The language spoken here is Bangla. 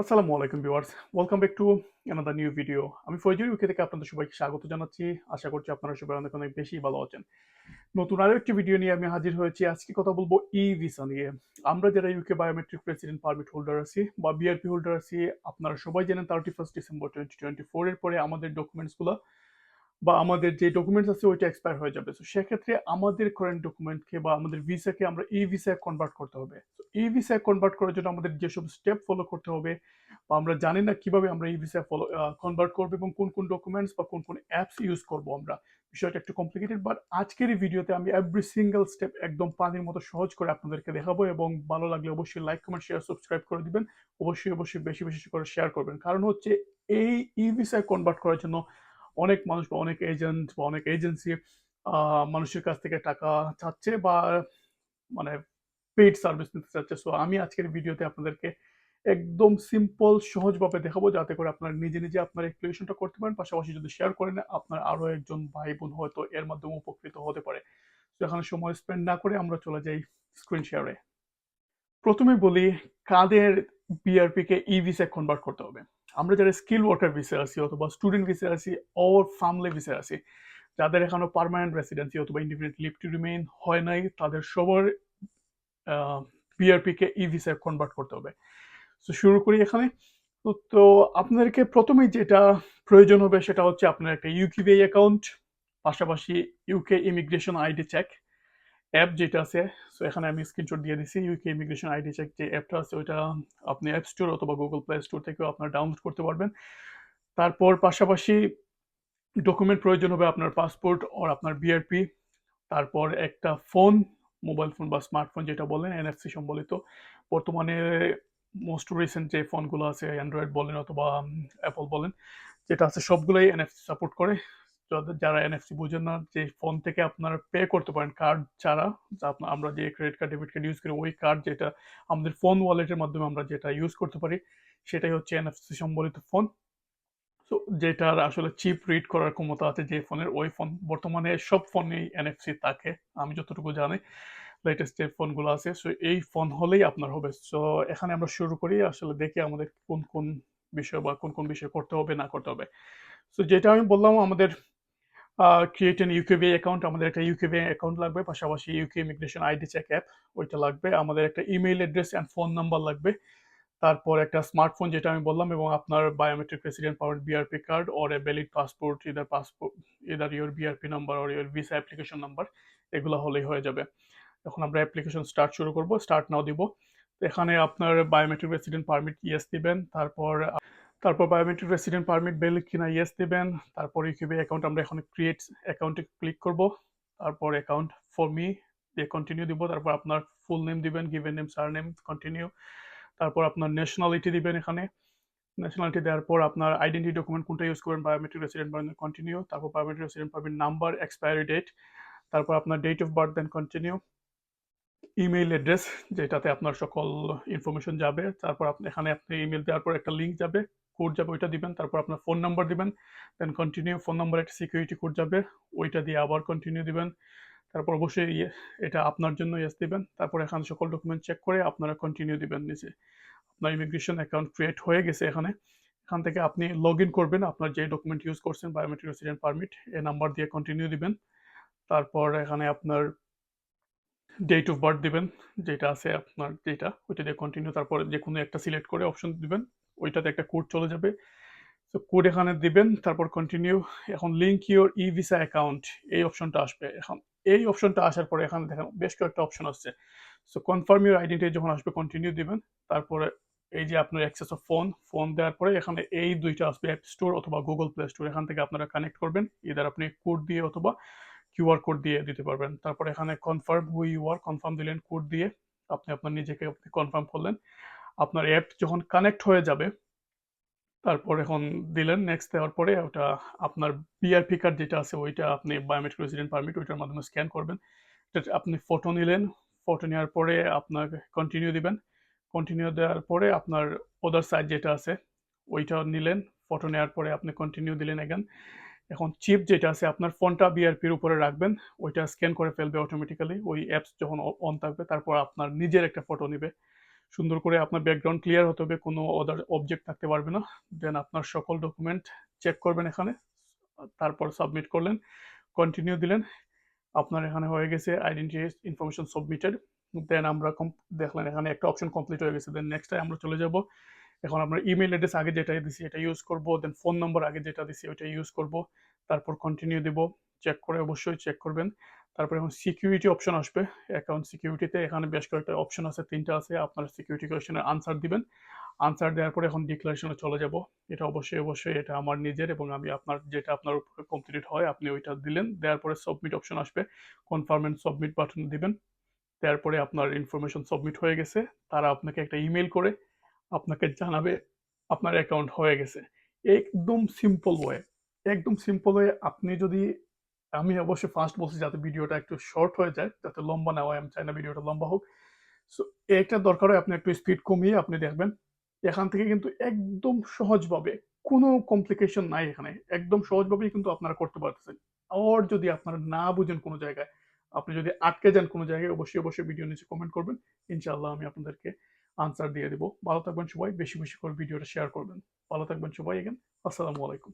আসসালামু আলাইকুম viewers welcome back to another new video আমি ফয়জুর ইউকে থেকে আপনাদের সবাইকে স্বাগত জানাচ্ছি। আশা করছি আপনারা সবাই অনেক অনেক বেশি ভালো আছেন। নতুন আরও একটি ভিডিও নিয়ে আমি হাজির হয়েছি। আজকে কথা বলব ই ভিসা নিয়ে। আমরা যারা UK biometric president permit holder আছি বা বিআরপি হোল্ডার আছি, আপনারা সবাই জানেন thirty first December twenty twenty four এর পরে আমাদের ডকুমেন্টসগুলো বা আমাদের যে ডকুমেন্টস আছে, ওইটা এক্সপায়ার হয়ে যাবে। তো সেক্ষেত্রে আমাদের কারেন্ট ডকুমেন্টকে বা আমাদের ভিসাকে আমরা ই ভিসায় কনভার্ট করতে হবে। ই ভিসায় কনভার্ট করার জন্য আমাদের যেসব স্টেপ ফলো করতে হবে বা আমরা জানি না কীভাবে আমরা ই ভিসায় ফলো কনভার্ট করব এবং কোন কোন ডকুমেন্টস বা কোন কোন অ্যাপস ইউজ করব আমরা। বিষয়টা একটু কমপ্লিকেটেড বাট আজকের এই ভিডিওতে আমি এভরি সিঙ্গেল স্টেপ একদম পানির মতো সহজ করে আপনাদেরকে দেখাবো এবং ভালো লাগলে অবশ্যই লাইক কমেন্ট শেয়ার সাবস্ক্রাইব করে দিবেন। অবশ্যই অবশ্যই বেশি বেশি করে শেয়ার করবেন। কারণ হচ্ছে এই ই ভিসায় কনভার্ট করার জন্য অনেক মানুষ বা অনেক এজেন্ট বা অনেক এজেন্সি মানুষের কাছ থেকে টাকা চাচ্ছে বা মানে পেইড সার্ভিস নিতে চাচ্ছে। সো আমি আজকের ভিডিওতে আপনাদেরকে একদম সিম্পল সহজভাবে দেখাবো যাতে করে আপনারা নিজে নিজে আপনার অ্যাপ্লিকেশনটা করতে পারেন। পাশাপাশি যদি শেয়ার করেন, আপনার আরও একজন ভাই বোন হয়তো এর মাধ্যমে উপকৃত হতে পারে। তো এখানে সময় স্পেন্ড না করে আমরা চলে যাই স্ক্রিন শেয়ারে প্রথমে বলি, কাদের বিআরপিকে ই ভিসা কনভার্ট করতে হবে? আমরা যারা স্কিল ওয়ার্কার ভিসা আছি অথবা স্টুডেন্ট ভিসা আছি ওর ফ্যামিলি ভিসা আছি, যাদের এখনও পারমানেন্ট রেসিডেন্সি অথবা ইন্ডিপেন্ডেন্ট লিভ টু রিমেইন হয় নাই, তাদের সবার বিআরপিকে ই ভিসায় কনভার্ট করতে হবে। তো শুরু করি এখানে। তো তো আপনাদেরকে প্রথমেই যেটা প্রয়োজন হবে সেটা হচ্ছে আপনার একটা ইউকিবিআই অ্যাকাউন্ট পাশাপাশি UK immigration ID check app যেটা আছে সো এখানে আমি স্ক্রিনশট দিয়ে দিছি ইউকে ইমিগ্রেশন আইডি চেক যে অ্যাপটা আছে, ওইটা আপনি অ্যাপ স্টোর অথবা গুগল প্লে স্টোর থেকেও আপনার ডাউনলোড করতে পারবেন। তারপর পাশাপাশি ডকুমেন্ট প্রয়োজন হবে আপনার পাসপোর্ট আর আপনার বিআরপি তারপর একটা ফোন মোবাইল ফোন বা স্মার্টফোন যেটা বলেন এনএফসি সম্বলিত। বর্তমানে মোস্ট রিসেন্ট যে ফোনগুলো আছে অ্যান্ড্রয়েড বলেন অথবা অ্যাপল বলেন, যেটা আছে সবগুলোই এনএফসি সাপোর্ট করে। যারা এনএফসি বুঝেন না, যে ফোন থেকে আপনারা পে করতে পারেন কার্ড ছাড়া আমরা যে credit card debit card use করি, ওই কার্ড যেটা আমাদের ফোন ওয়ালেটের মাধ্যমে আমরা যেটা ইউজ করতে পারি, সেটাই হচ্ছে এনএফসি সম্বলিত ফোন তো যেটার আসলে চিপ রিড করার ক্ষমতা আছে যে ফোনের ওই ফোন বর্তমানে সব ফোনেই এনএফসি থাকে, আমি যতটুকু জানি লেটেস্ট যে ফোনগুলো আছে সো এই ফোন হলেই আপনার হবে। সো এখানে আমরা শুরু করি, আসলে দেখি আমাদের কোন কোন বিষয় বা কোন কোন বিষয় করতে হবে, না করতে হবে। সো যেটা আমি বললাম, আমাদের ক্রিয়েট এন ইউকেবি অ্যাকাউন্ট আমাদের একটা ইউকেবি অ্যাকাউন্ট লাগবে, পাশাপাশি UK immigration ID check app ওইটা লাগবে। আমাদের একটা email address and phone number লাগবে। তারপর একটা স্মার্টফোন যেটা আমি বললাম, এবং আপনার biometric resident power BRP card or a valid passport either passport either your BRP number or your visa application number এগুলো হলেই হয়ে যাবে। এখন আমরা অ্যাপ্লিকেশন স্টার্ট শুরু করব। স্টার্ট নাও দিব। এখানে আপনার বায়োমেট্রিক রেসিডেন্ট পারমিট ইয়েস দিবেন। তারপর তারপর বায়োমেট্রিক রেসিডেন্ট পারমিট বেল কিনা ইয়েস দেবেন। তারপর ইউকিবি অ্যাকাউন্ট আমরা এখন ক্রিয়েট অ্যাকাউন্টে ক্লিক করব। তারপর অ্যাকাউন্ট ফর মি দিয়ে কন্টিনিউ দিব। তারপর আপনার ফুল নেম দিবেন given name surname continue তারপর আপনার ন্যাশনালিটি দিবেন এখানে। ন্যাশনালিটি দেওয়ার পর আপনার আইডেন্টি ডকুমেন্ট কোনটা ইউজ করবেন বায়োমেট্রিক রেসিডেন্ট পারমিট কন্টিনিউ তারপর biometric resident permit number expiry date তারপর আপনার date of birth then continue email address যেটাতে আপনার সকল ইনফরমেশন যাবে। তারপর আপনি এখানে আপনি ইমেল দেওয়ার পর একটা লিঙ্ক যাবে। কোড যাবে ওইটা দিবেন, তারপর আপনার ফোন নাম্বার দিবেন দেন কন্টিনিউ ফোন নাম্বার একটা সিকিউরিটি কোড যাবে, ওইটা দিয়ে আবার কন্টিনিউ দিবেন, তারপর অবশ্যই ইয়ে এটা আপনার জন্য ইয়েস দিবেন, তারপর এখানে সকল ডকুমেন্ট চেক করে আপনারা কন্টিনিউ দিবেন নিচে। আপনার ইমিগ্রেশন অ্যাকাউন্ট ক্রিয়েট হয়ে গেছে এখানে, এখান থেকে আপনি লগ ইন করবেন, আপনার যে ডকুমেন্ট ইউজ করছেন বায়োমেট্রিক রেসিডেন্ট পারমিট এই নাম্বার দিয়ে কন্টিনিউ দিবেন, তারপর এখানে আপনার ডেট অফ বার্থ দিবেন, যেটা আছে আপনার যেটা, ওইটা দিয়ে কন্টিনিউ তারপর যে কোনো একটা সিলেক্ট করে অপশন দিবেন ওইটাতে একটা কোড চলে যাবে। তো কোড এখানে দিবেন, তারপর কন্টিনিউ এখন link your e visa account এই অপশনটা আসবে। এখন এই অপশনটা আসার পরে এখানে দেখেন বেশ কয়েকটা অপশন আসছে। সো কনফার্ম ইউর আইডেন্টি যখন আসবে কন্টিনিউ দিবেন। তারপরে এই যে আপনার অ্যাক্সেস অফ ফোন ফোন দেওয়ার পরে এখানে এই দুইটা আসবে অ্যাপ স্টোর অথবা গুগল প্লে স্টোর এখান থেকে আপনারা কানেক্ট করবেন। ইদার আপনি কোড দিয়ে অথবা কিউআর কোড দিয়ে দিতে পারবেন। তারপর এখানে confirm who you are confirm দিলেন কোড দিয়ে। আপনি আপনার নিজেকে কনফার্ম করলেন। আপনার অ্যাপ যখন কানেক্ট হয়ে যাবে, তারপর এখন দিলেন নেক্সট দেওয়ার পরে ওটা আপনার বিআরপি কার্ড যেটা আছে, ওইটা আপনি বায়োমেট্রিক রেসিডেন্ট পারমিট ওইটার মাধ্যমে স্ক্যান করবেন। আপনি ফটো নিলেন ফটো নেওয়ার পরে আপনার কন্টিনিউ দিবেন। কন্টিনিউ দেওয়ার পরে আপনার ওদার সাইড যেটা আছে, ওইটা নিলেন ফটো নেওয়ার পরে আপনি কন্টিনিউ দিলেন এখান এখন চিপ যেটা আছে, আপনার ফোনটা বিআরপির উপরে রাখবেন, ওইটা স্ক্যান করে ফেলবে অটোমেটিক্যালি ওই অ্যাপস যখন অন থাকবে, তারপর আপনার নিজের একটা ফটো নেবে। সুন্দর করে আপনার ব্যাকগ্রাউন্ড ক্লিয়ার হতে হবে, কোনো অদার অবজেক্ট থাকতে পারবে না। দেন আপনার সকল ডকুমেন্ট চেক করবেন এখানে, তারপর সাবমিট করলেন কন্টিনিউ দিলেন। আপনার এখানে হয়ে গেছে আইডেন্টি ইনফরমেশন সাবমিটেড দেন আমরা দেখলেন এখানে একটা অপশন কমপ্লিট হয়ে গেছে। দেন নেক্সট আমরা চলে যাব। এখন আমরা ইমেল অ্যাড্রেস আগে যেটা দিছি, এটা ইউজ করব। দেন ফোন নম্বর আগে যেটা দিছি ওইটা ইউজ করব। তারপর কন্টিনিউ দিব। চেক করে অবশ্যই চেক করবেন। তারপর এখন সিকিউরিটি অপশন আসবে। অ্যাকাউন্ট সিকিউরিটিতে এখানে বেশ কয়েকটা অপশন আছে, তিনটা আছে, আপনার সিকিউরিটি কোয়েশনের আনসার দিবেন। আনসার দেওয়ার পরে এখন ডিক্লারেশনে চলে যাব। এটা অবশ্যই অবশ্যই এটা আমার নিজের এবং আমি আপনার, যেটা আপনার উপরে কমপ্লিট হয়, আপনি ওইটা দিলেন। দেওয়ার পরে সাবমিট অপশন আসবে। কনফার্ম এন্ড সাবমিট বাটন দিবেন। তারপরে আপনার ইনফরমেশন সাবমিট হয়ে গেছে। তারা আপনাকে একটা ইমেল করে আপনাকে জানাবে আপনার অ্যাকাউন্ট হয়ে গেছে। একদম সিম্পল ওয়ে একদম সিম্পল ওয়ে আপনি যদি আমি অবশ্যই ফার্স্ট বলছি যাতে ভিডিওটা একটু শর্ট হয়ে যায়, যাতে লম্বা না হয়, আমি চাই না ভিডিওটা লম্বা হোক। সো একটা দরকার হয় আপনি একটু স্পিড কমিয়ে আপনি দেখবেন, এখান থেকে কিন্তু একদম সহজভাবে, কোনো কমপ্লিকেশন নাই এখানে। একদম সহজভাবেই কিন্তু আপনারা করতে পারতেছেন। আর যদি আপনারা না বুঝেন কোনো জায়গায়, আপনি যদি আটকে যান কোনো জায়গায়, অবশ্যই অবশ্যই ভিডিও নিচে কমেন্ট করবেন। ইনশাআল্লাহ আমি আপনাদেরকে আনসার দিয়ে দেবো। ভালো থাকবেন সবাই, বেশি বেশি করে ভিডিওটা শেয়ার করবেন। ভালো থাকবেন সবাই এগেন আসসালামু আলাইকুম।